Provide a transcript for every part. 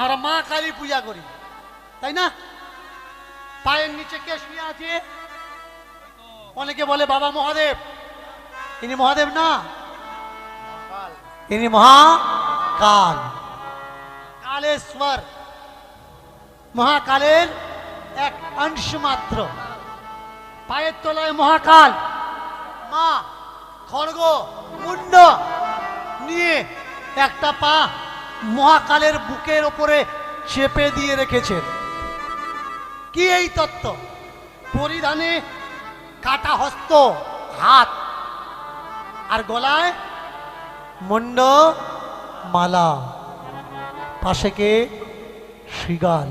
আমরা মা কালী পূজা করি। তাই না? পায়ের নিচে কে শুয়ে আছে। অনেকে বলে, বাবা মহাদেব। ইনি মহাদেব না। ইনি মহাকাল। কালেশ্বর। মহাকালের এক অংশ মাত্র পায়ের তলায় মহাকাল। মা খড়গ, মুন্ড নিয়ে একটা পা মহাকালের বুকের ওপরে চেপে দিয়ে রেখেছেন। কি এই তত্ত্ব? পরিধানে কাটা হস্ত, হাত, আর গলায় মন্ড, মালা, পাশে কে? শৃগাল।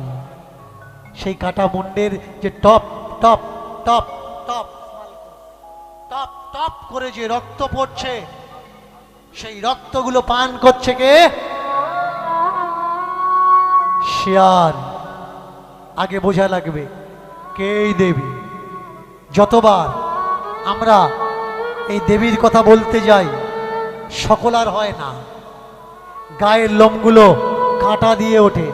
সেই কাটা মুন্ডের যে টপ টপ টপ টপ টপ টপ করে যে রক্ত পড়ছে, সেই রক্তগুলো পান করছে কে? শিয়ার আগে বোঝা লাগবে কে এই দেবী? যতবার আমরা এই দেবীর কথা বলতে যাই, সকল আর হয় না। গায়ের লোমগুলো কাঁটা দিয়ে ওঠে।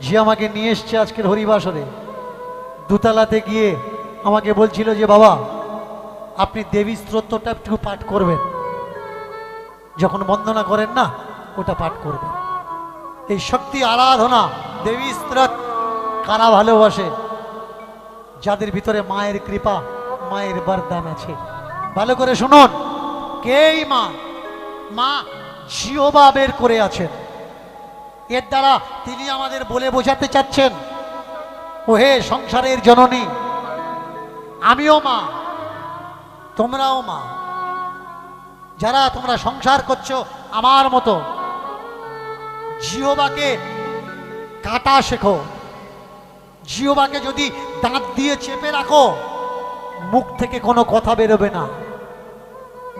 যে আমাকে নিয়ে এসছে আজকের হরিবাসরে, দুতলাতে গিয়ে আমাকে বলছিল যে, বাবা, আপনি দেবী স্তোত্রটা একটু পাঠ করবেন। যখন বন্দনা করেন না, ওটা পাঠ করবেন। এই শক্তি আরাধনা দেবী স্ত্রত কারা ভালোবাসে, যাদের ভিতরে মায়ের কৃপা, মায়ের বরদান আছে। ভালো করে শুনুন কে এই মা? মা জিওবা বের করে আছেন। এর দ্বারা তিনি আমাদের বলে বোঝাতে চাচ্ছেন, ওহে সংসারের জননী, আমিও মা, তোমরাও মা। যারা তোমরা সংসার করছ আমার মতো জিওবাকে কাটা শেখো। জিওবাকে যদি দাঁত দিয়ে চেপে রাখো, মুখ থেকে কোনো কথা বেরোবে না।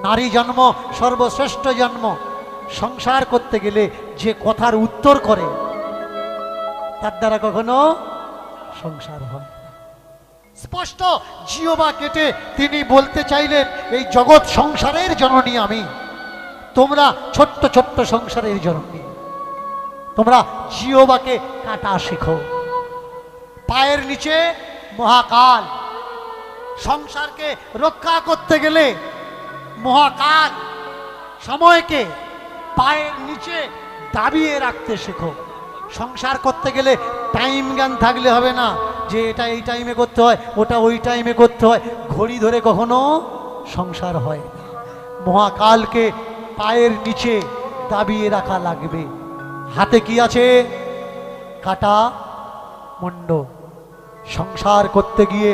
নারী জন্ম, সর্বশ্রেষ্ঠ জন্ম। সংসার করতে গেলে যে কথার উত্তর করে, তার দ্বারা কখনো সংসার হয়। স্পষ্ট জিওবা কেটে তিনি বলতে চাইলেন, এই জগৎ সংসারের জননী আমি। তোমরা ছোট্ট ছোট্ট সংসারের জননী। তোমরা জিওবাকে কাটা শেখো। পায়ের নিচে মহাকাল। সংসারকে রক্ষা করতে গেলে মহাকাল সময়কে পায়ের নিচে দাবিয়ে রাখতে শেখো। সংসার করতে গেলে টাইম জ্ঞান থাকলে হবে না, যে এটা এই টাইমে করতে হয়, ওটা ওই টাইমে করতে হয়। ঘড়ি ধরে কখনো সংসার হয় মহাকালকে পায়ের নিচে দাবিয়ে রাখা লাগবে। হাতে কি আছে? কাটা মুন্ড। সংসার করতে গিয়ে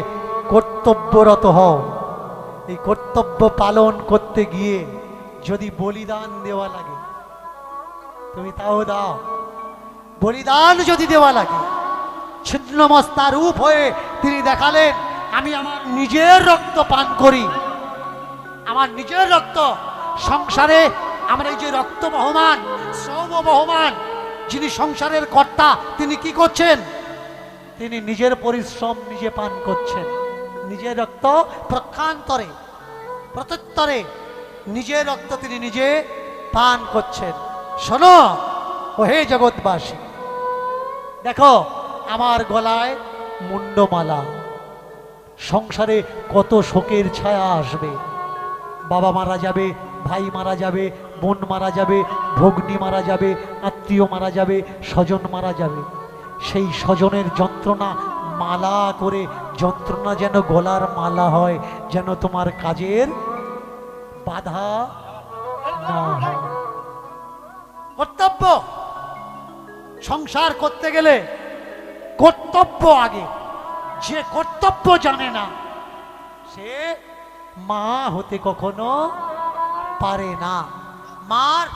কর্তব্যরত হও। এই কর্তব্য পালন করতে গিয়ে যদি বলিদান দেওয়া লাগে, তুমি তাও দাও। বলিদান যদি দেওয়া লাগে ছিন্নমস্তা রূপ হয়ে তিনি দেখালেন, আমি আমার নিজের রক্ত পান করি। আমার নিজের রক্ত সংসারে আমরা এই যে রক্ত বহমান শ্রম বহমান যিনি সংসারের কর্তা, তিনি কি করছেন? তিনি নিজের পরিশ্রম নিজে পান করছেন। নিজের রক্ত প্রক্ষান্তরে, প্রত্যুত্তরে নিজের রক্ত তিনি নিজে পান করছেন। শোনো ও হে জগৎবাসী, দেখো, আমার গলায় মুন্ডমালা। সংসারে কত শোকের ছায়া আসবে। বাবা মারা যাবে, ভাই মারা যাবে বোন মারা যাবে, ভগ্নি মারা যাবে, আত্মীয় মারা যাবে, স্বজন মারা যাবে। সেই স্বজনের যন্ত্রণা মালা করে, যন্ত্রণা যেন গলার মালা হয়, যেন তোমার কাজের বাধা না হয়। কর্তব্য! সংসার করতে গেলে কর্তব্য আগে। যে কর্তব্য জানে না, সে মা হতে কখনো পারে না। মার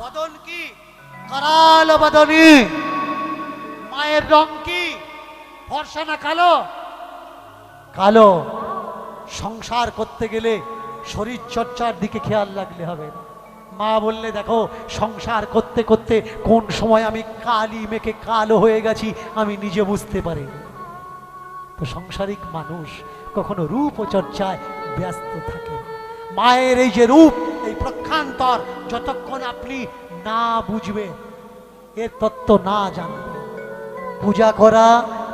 বদন কি? করাল বদনী। মায়ের রং কি? ফর্সা না কালো? কালো। সংসার করতে গেলে শরীর চর্চার দিকে খেয়াল রাখলে হবে মা বললে, দেখো, সংসার করতে করতে কোন সময় আমি কালি মেখে কালো হয়ে গেছি, আমি নিজে বুঝতে পারি তো সংসারিক মানুষ কখনো রূপ চর্চায় ব্যস্ত থাকে মায়ের এই যে রূপ এই প্রক্ষান্তর যতক্ষণ আপনি না বুঝবেন, এর তত্ত্ব না জানবে পূজা করা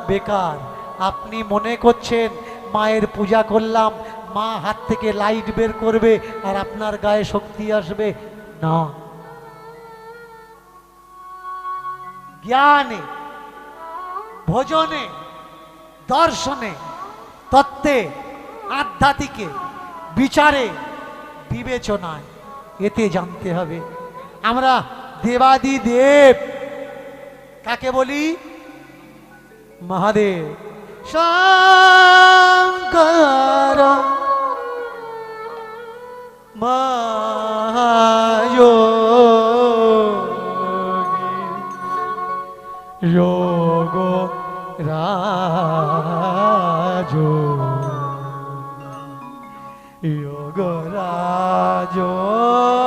বেকার। আপনি মনে করছেন, মায়ের পূজা করলাম, মা হাত থেকে লাইট বের করবে আর আপনার গায়ে শক্তি আসবে? না। জ্ঞানে, ভোজনে, দর্শনে, তত্ত্বে, আধ্যাত্মিকে, বিচারে বিবেচনায়। এতে জানতে হবে আমরা দেবাদি দেব কাকে বলি? মহাদেব। শঙ্কর যোগ রাজ যোগ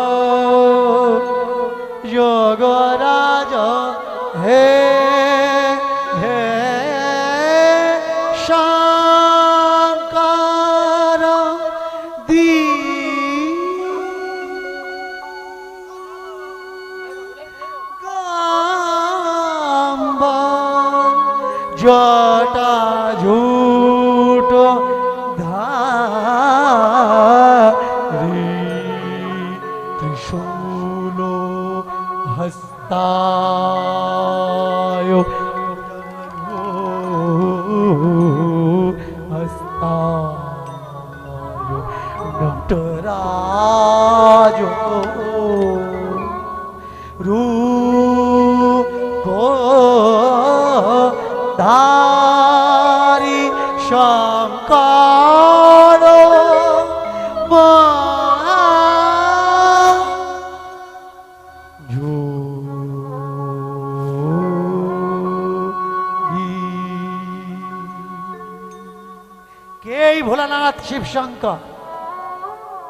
শিবশঙ্কর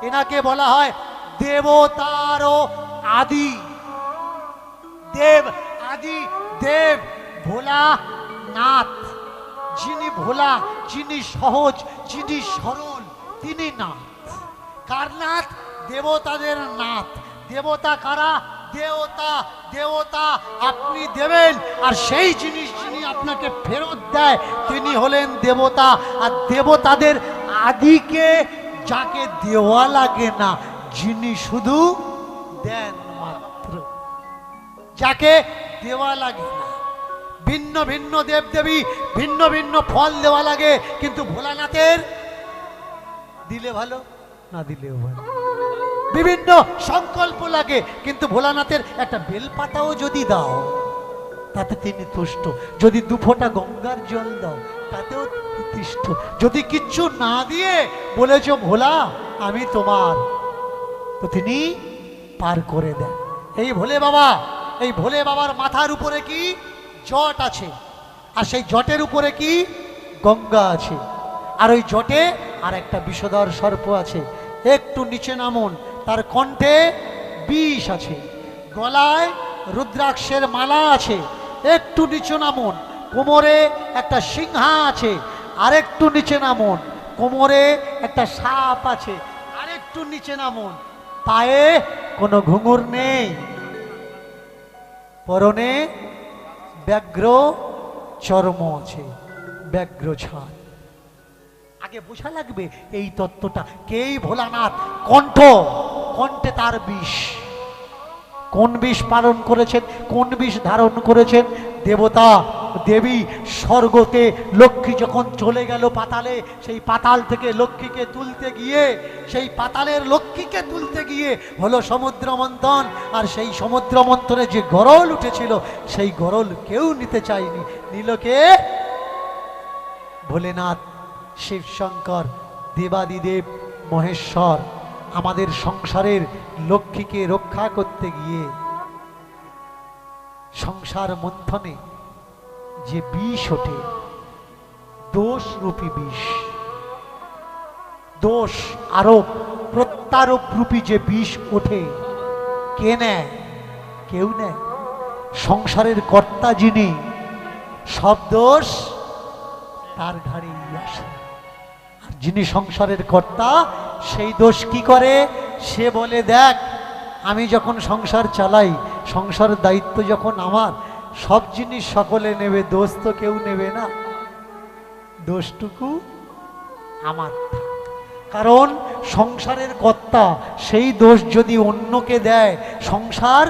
এনাকে বলা হয় দেবতারও আদি। দেব আদি, দেব ভোলা নাথ যিনি ভোলা, যিনি সহজ, যিনি সরল, তিনি নাথ। কার নাথ? দেবতাদের নাথ। দেবতা কারা? দেবতা দেবতা আপনি দেবেন, আর সেই জিনিস যিনি আপনাকে ফেরত দেয়, তিনি হলেন দেবতা। আর দেবতাদের আদিকে যাকে দেওয়া লাগে না, যিনি শুধু দেন মাত্র। যাকে দেওয়া লাগে না। ভিন্ন ভিন্ন দেবদেবী, ভিন্ন ভিন্ন ফল দেওয়া লাগে, কিন্তু ভোলানাথের দিলে ভালো, না দিলেও ভালো? বিভিন্ন সংকল্প লাগে, কিন্তু ভোলানাথের একটা বেলপাতাও যদি দাও, তাতে তিনি তুষ্ট। যদি দু ফোঁটা গঙ্গার জল দাও তাতেও তুষ্ট যদি কিচ্ছু না দিয়ে বলেছ, ভোলা, আমি তোমার তো তিনি পার করে দেন এই ভোলে বাবা, এই ভোলে বাবার মাথার উপরে কি জট আছে? আর সেই জটের উপরে কি গঙ্গা আছে? আর ওই জটে আর একটা বিষধর সর্প আছে। একটু নিচে নামুন, তার কণ্ঠে বিষ আছে। গলায় রুদ্রাক্ষের মালা আছে। একটু নিচে নামুন কোমরে একটা সিংহা আছে, আরেকটু নিচে নামুন। কোমরে একটা সাপ আছে, আরেকটু নিচে নামুন। পায়ে কোনো ঘুঙুর নেই। পরনে ব্যাঘ্র চর্ম আছে, ব্যাঘ্র ছাড় আগে বোঝা লাগবে এই তত্ত্বটা। কেই ভোলানাথ? কণ্ঠ। কণ্ঠে তার বিষ। কোন বিষ পালন করেছেন? কোন বিষ ধারণ করেছেন? দেবতা। দেবী স্বর্গতে লক্ষ্মী যখন চলে গেল পাতালে, সেই পাতাল থেকে লক্ষ্মীকে তুলতে গিয়ে, সেই পাতালের লক্ষ্মীকে তুলতে গিয়ে হলো সমুদ্র মন্থন। আর সেই সমুদ্র মন্থনে যে গরল উঠেছিল, সেই গরল কেউ নিতে চায়নি। নীলকে ভোলেনাথ, শিবশঙ্কর, দেবাদিদেব, মহেশ্বর। আমাদের সংসারের লক্ষ্মীকে রক্ষা করতে গিয়ে, সংসার মন্থনে যে বিষ ওঠে, দোষ রূপী বিষ। দোষ আরোপ, প্রত্যারোপ রূপী যে বিষ ওঠে, কে নেয়? কেউ নেয়। সংসারের কর্তা যিনি, সব দোষ তার ঘাড়েই আসে। আর যিনি সংসারের কর্তা, সেই দোষ কি করে? সে বলে, দেখ, আমি যখন সংসার চালাই সংসারের দায়িত্ব যখন আমার সব জিনিস সকলে নেবে, দোষ তো কেউ নেবে না। দোষটুকু আমার। কারণ সংসারের কর্তা সেই দোষ যদি অন্যকে দেয়, সংসার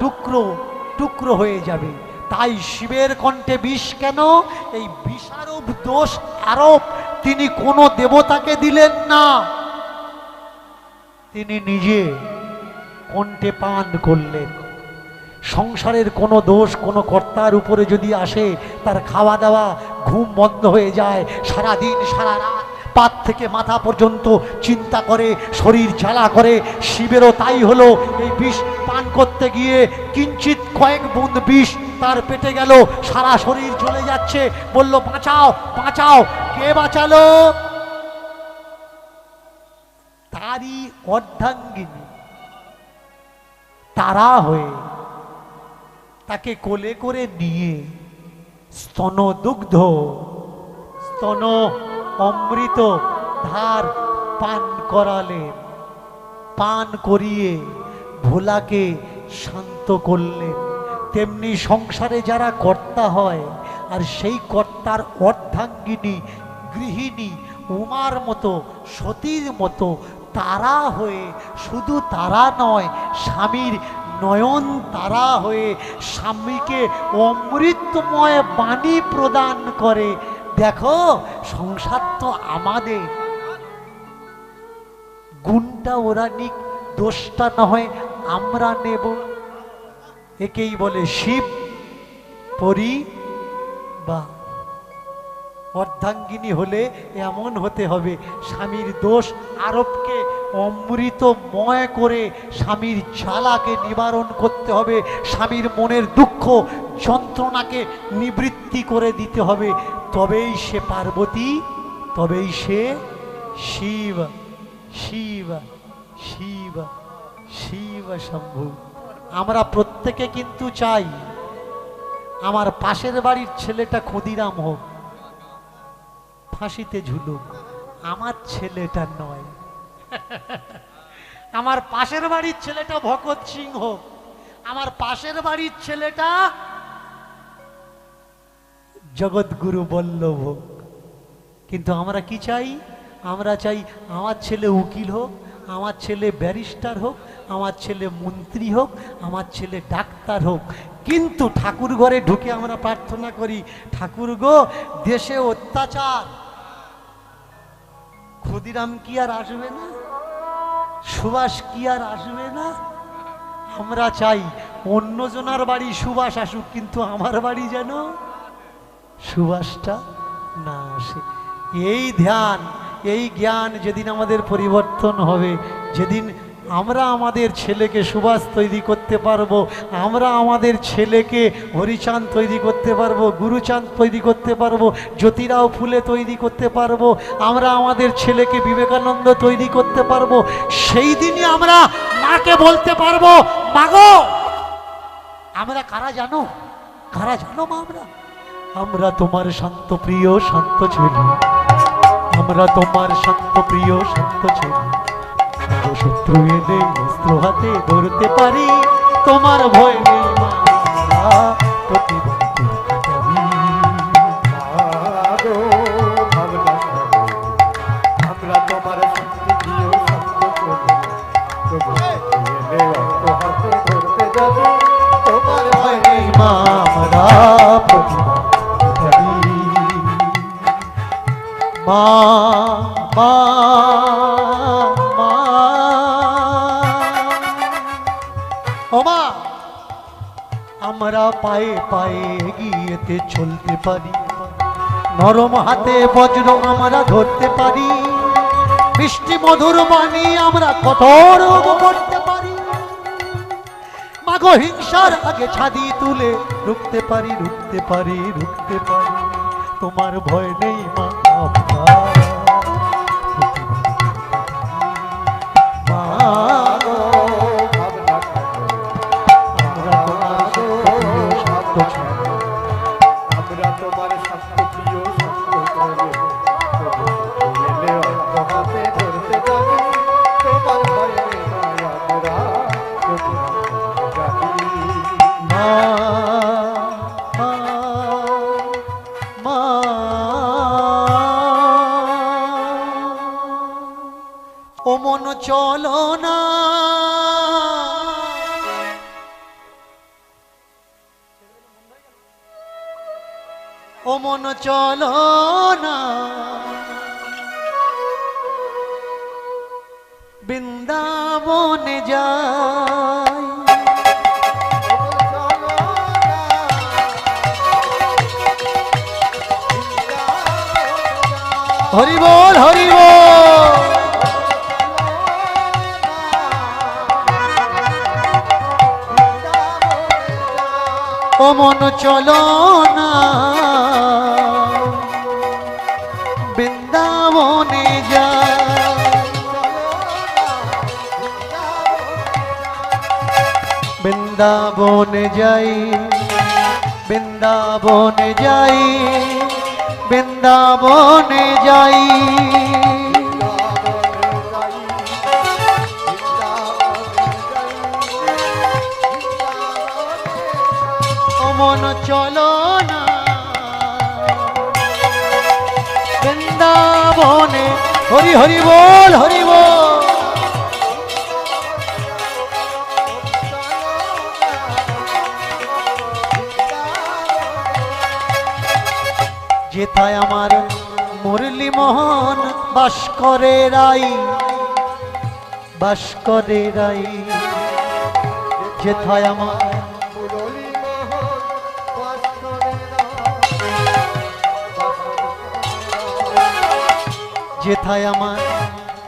টুকরো টুকরো হয়ে যাবে। তাই শিবের কণ্ঠে বিষ কেন? এই বিষারোপ দোষ আরোপ তিনি কোনো দেবতাকে দিলেন না। তিনি নিজে কণ্ঠে পান করলেন। সংসারের কোনো দোষ কোনো কর্তার উপরে যদি আসে, তার খাওয়া দাওয়া ঘুম বন্ধ হয়ে যায় সারা দিন সারা রাত পাত থেকে মাথা পর্যন্ত চিন্তা করে, শরীর জ্বালা করে, শিবেরও তাই হলো। এই বিষ পান করতে গিয়ে কিঞ্চিত কয়েক বুঁদ বিষ তার পেটে গেল, সারা শরীর চলে যাচ্ছে। বলল, বাঁচাও বাঁচাও, কে বাঁচালো? তারই অর্ধাঙ্গিনী তারা হয়ে তাকে কোলে করে নিয়ে স্তন দুগ্ধ, স্তন অমৃত ধার পান করালেন। পান করিয়ে ভোলাকে শান্ত করলেন। তেমনি সংসারে যারা কর্তা হয়, আর সেই কর্তার অর্ধাঙ্গিনী, গৃহিণী, উমার মতো, সতীর মতো, তারা হয়ে শুধু তারা নয়, স্বামীর নয়ন তারা হয়ে স্বামীকে অমৃতময় বাণী প্রদান করে। দেখো, সংসার তো আমাদের। গুণটা ওরা নিক, দোষটা না হয় আমরা নেব। একেই বলে শিব, পরি বা অর্ধাঙ্গিনী হলে এমন হতে হবে, স্বামীর দোষ আরোপকে অমৃতময় করে স্বামীর জ্বালাকে নিবারণ করতে হবে, স্বামীর মনের দুঃখ যন্ত্রণাকে নিবৃত্তি করে দিতে হবে। তবেই সে পার্বতী, তবেই সে শিব শিব শিব শিব শম্ভু। আমরা প্রত্যেকে কিন্তু চাই আমার পাশের বাড়ির ছেলেটা ক্ষুদিরাম হোক, ফাঁসিতে ঝুলুক। আমার ছেলেটা নয়। আমার পাশের বাড়ির ছেলেটা ভগৎ সিং হোক আমার পাশের বাড়ির ছেলেটা জগৎগুরু বল্লভ কিন্তু আমরা কি চাই? আমরা চাই আমার ছেলে উকিল হোক, আমার ছেলে ব্যারিস্টার হোক, আমার ছেলে মন্ত্রী হোক, আমার ছেলে ডাক্তার হোক। কিন্তু ঠাকুর ঘরে ঢুকে আমরা প্রার্থনা করি, ঠাকুর গো, দেশে অত্যাচার ক্ষুদিরাম কি আর আসবে না? সুভাষ কি আর আসবে না? আমরা চাই অন্যজনার বাড়ি সুভাষ আসুক, কিন্তু আমার বাড়ি যেন সুভাষটা না আসে। এই ধ্যান, এই জ্ঞান যেদিন আমাদের পরিবর্তন হবে, যেদিন আমরা আমাদের ছেলেকে সুভাষ তৈরি করতে পারব, আমরা আমাদের ছেলেকে হরিচাঁদ তৈরি করতে পারব, গুরুচাঁদ তৈরি করতে পারব, জ্যোতিরাও ফুলে তৈরি করতে পারব, আমরা আমাদের ছেলেকে বিবেকানন্দ তৈরি করতে পারব, সেই দিনই আমরা মাকে বলতে পারব, মাগো, আমরা কারা জানো? কারা জানো মা আমরা? আমরা তোমার শান্ত প্রিয় শান্ত ছেলে। আমরা তোমার শান্ত প্রিয় শান্ত ছেলে। শত্রু এলে অস্ত্র হাতে ধরতে পারি। তোমার ভয় নেই মা, এগিয়েতে চলতে পারি। নরম হাতে বজ্র আমরা ধরতে পারি। মিষ্টি মধুর বাণী আমরা কঠোর করতে পারি। মাগো হিংসার আগে ছাদি তুলে রুখতে পারি রুখতে পারি রুখতে পারি। তোমার ভয় নেই মা আমরা হরি বল হরি বল ও মন চলো না। বৃন্দাবনে যাই বৃন্দাবনে যাই বৃন্দাবনে যাই। বৃন্দাবনে যাই। মন চলো না। বৃন্দাবনে হরি হরি বল হরি যেথায় আমার মুরলী মোহন বাস করে রাই, বাস করে রাই। যেথায় আমার যেথায় আমার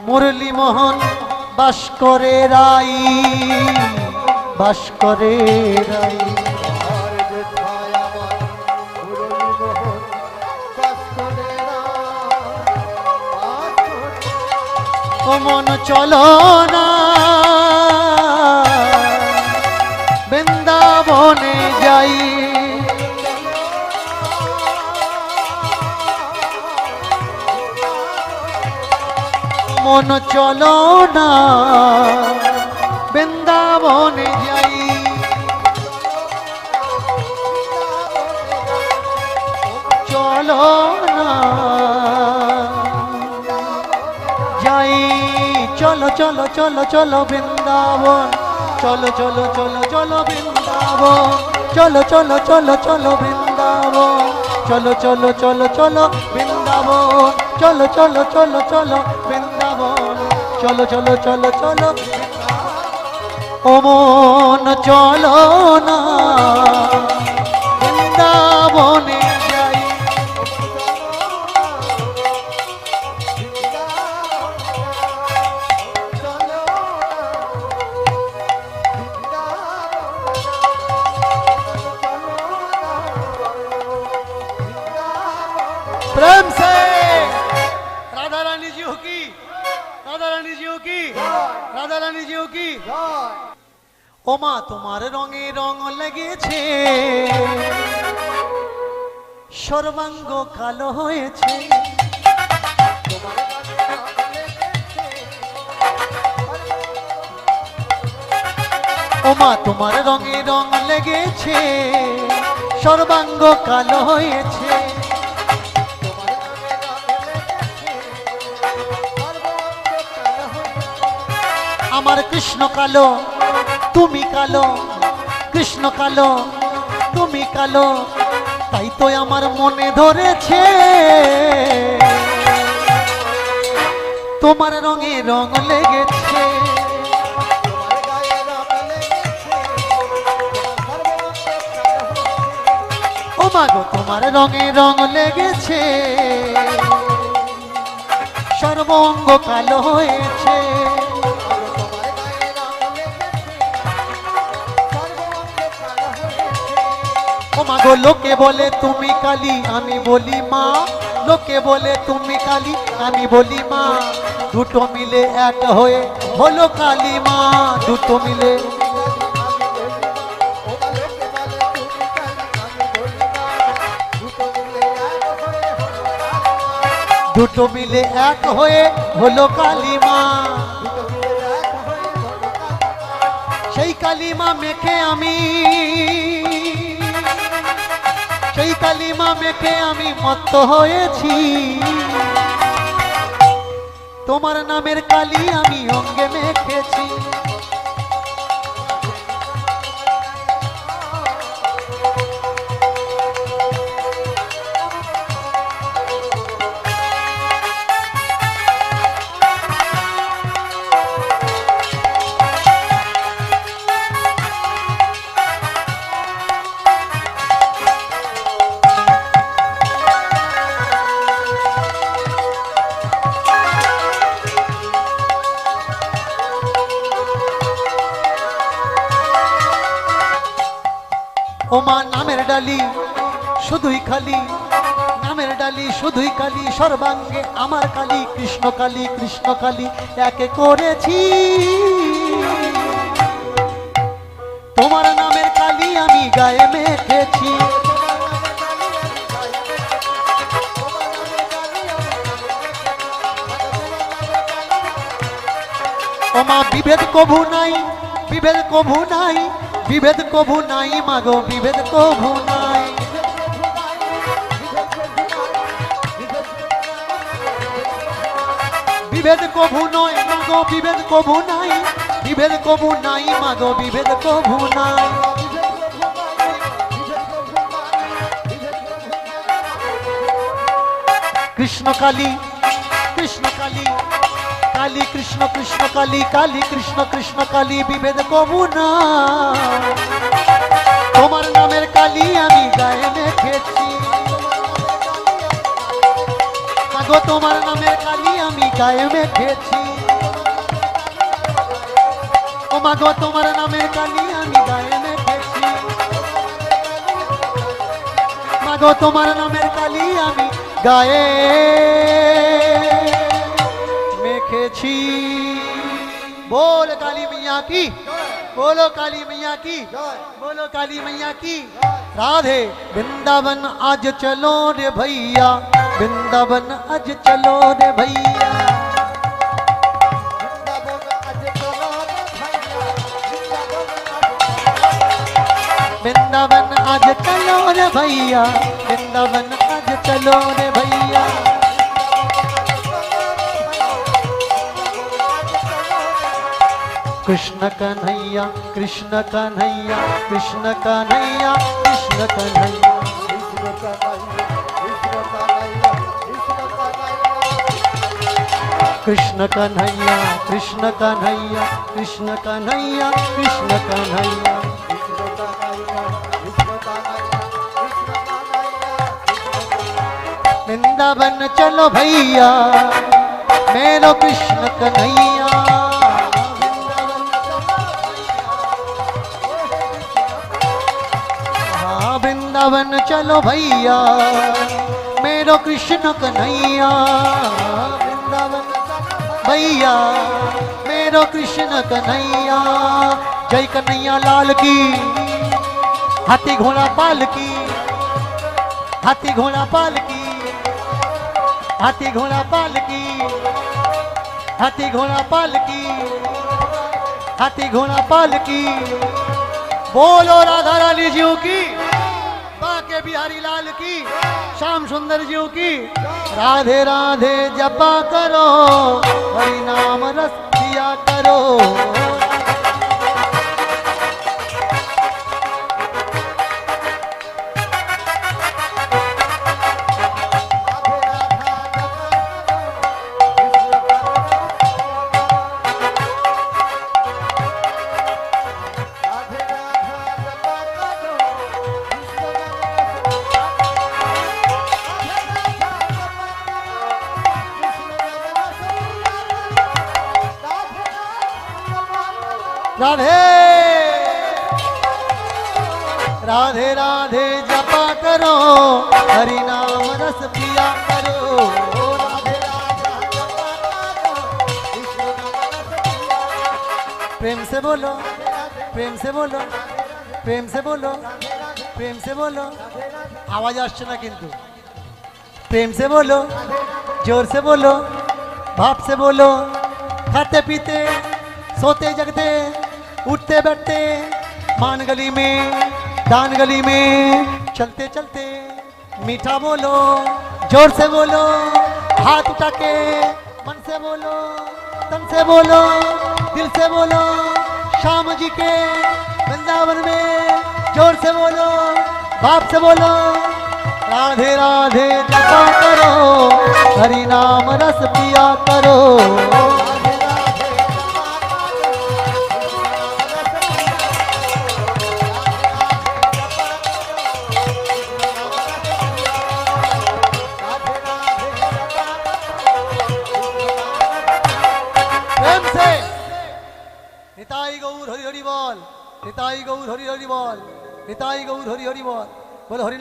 মুরলী মোহন বাস করে রাই, বাস করে রাই। ও মন চলো না। বৃন্দাবনে যাই। মন চলো না। বৃন্দাবনে যাই। চলো না। চলো চলো চলো চলো বৃন্দাবন চলো চলো চলো চলো বৃন্দাবন চলো চলো চলো চলো বৃন্দাবন চলো চলো চলো চলো বৃন্দাবন চলো চলো চলো চলো বৃন্দাবন চলো চলো চলো চলো ও মন চলো না বৃন্দাবনে সর্বাঙ্গ কালো হয়েছে। ও মা তোমার রঙে রং লেগেছে, সর্বাঙ্গ কালো হয়েছে। আমার কৃষ্ণ কালো, তুমি কালো, কৃষ্ণ কালো, তুমি কালো। তাই তো আমার মনে ধরেছে। তোমার রঙে রং লেগেছে। ও মাগো তোমার রঙে রং লেগেছে। সর্বঙ্গ কালো হয়েছে। ও মাগো লোকে বলে তুমি কালী, আমি বলি মা। লোকে বলে তুমি কালী, আমি বলি মা। দুটো মিলে এক হয়ে হলো কালী মা। দুটো মিলে দুটো মিলে এক হয়ে হলো কালী মা। সেই কালিমা মেখে আমি। সেই কালিমা মেখে আমি মত্ত হয়েছি। তোমার নামের কালি আমি অঙ্গে মেখেছি। শুধুই খালি, নামের ডালি শুধুই কালি, সর্বাঙ্গে আমার কালি, কৃষ্ণ কালী কৃষ্ণ কালী, একে করেছি। তোমার নামের কালি আমি গায়ে মেখেছি। মা, বিভেদ কভু নাই, বিভেদ কভু নাই, বিভেদ কভু নাই মাগো বিভেদ কভু নাই। বিভেদ কভু নয় মাগো বিভেদ কভু নাই বিভেদ কভু নাই মাগো বিভেদ কভু নাই কৃষ্ণ কালী কৃষ্ণ কালী কালী কৃষ্ণ কৃষ্ণ কালী কালী কৃষ্ণ কৃষ্ণ কালী বিভেদ কবু না তোমার নামের কালী আমি গায়ে মেখেছি মাগো তোমার নামের কালী আমি গায়ে মেখেছি ও মাগো তোমার নামের কালী আমি গায়ে মেখেছি মাগো তোমার নামের কালী আমি গায়ে মেখেছি बोल काली मैया की बोलो काली मैया की बोलो काली मैया की राधे वृंदावन आज चलो रे भैया वृंदावन अज चलो रे भैया। वृंदावन आज चलो रे भैया। वृंदावन आज चलो रे भैया। कृष्ण कन्हैया कृष्ण कन्हैया कृष्ण कन्हैया कृष्ण कन्हैया। कृष्ण कन्हैया कृष्ण कन्हैया कृष्ण कन्हैया कृष्ण कन्हैया वृंदावन चलो भैया मेरो कृष्ण कन्हैया हाँ वृंदावन चलो भैया मेरो कृष्ण कन्हैया भैया, मेरो कृष्ण कन्हैया, जय कन्हैया लाल की। हाथी घोड़ा पाल की, हाथी घोड़ा पाल की, हाथी घोड़ा पाल की, हाथी घोड़ा पाल की, हाथी घोड़ा पाल की। बोलो राधा रानी जी की, बाके बिहारी लाल की, श्याम सुंदर जी की। રાધે રાધે જપા કરો હરિનામ રસ કરો. राधे राधे जपा करो हरि नाम रस पिया करो राधे राधे जपा करो, विष्णु नाम रस पिया करो। प्रेम से बोलो प्रेम से बोलो प्रेम से बोलो प्रेम से बोलो আওয়াজ আসছে না কিন্তু प्रेम से बोलो जोर से बोलो भाप से बोलो खाते पीते सोते जगते उठते बैठते मान गली में दान गली में चलते चलते मीठा बोलो, ज़ोर से बोलो, हाथ उठा के मन से बोलो, तन से बोलो, दिल से बोलो, श्याम जी के वृंदावन में ज़ोर से बोलो, बाप से बोलो, राधे राधे जपा करो, हरि नाम रस पिया करो।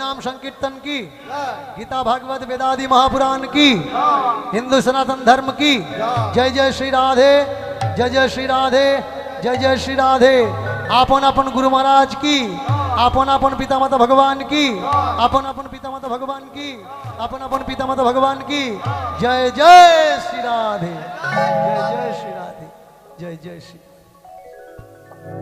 हरिनाम संकीर्तन की, गीता भागवत वेदादि महापुराण की, हिंदू सनातन धर्म की। जय जय श्री राधे, जय जय श्री राधे, जय जय श्री राधे। आपन अपन गुरु महाराज की अपन अपन पिता माता भगवान की अपन अपन पिता माता भगवान की, आपन अपन पिता माता भगवान की। जय जय श्री राधे, जय जय श्री राधे, जय जय श्री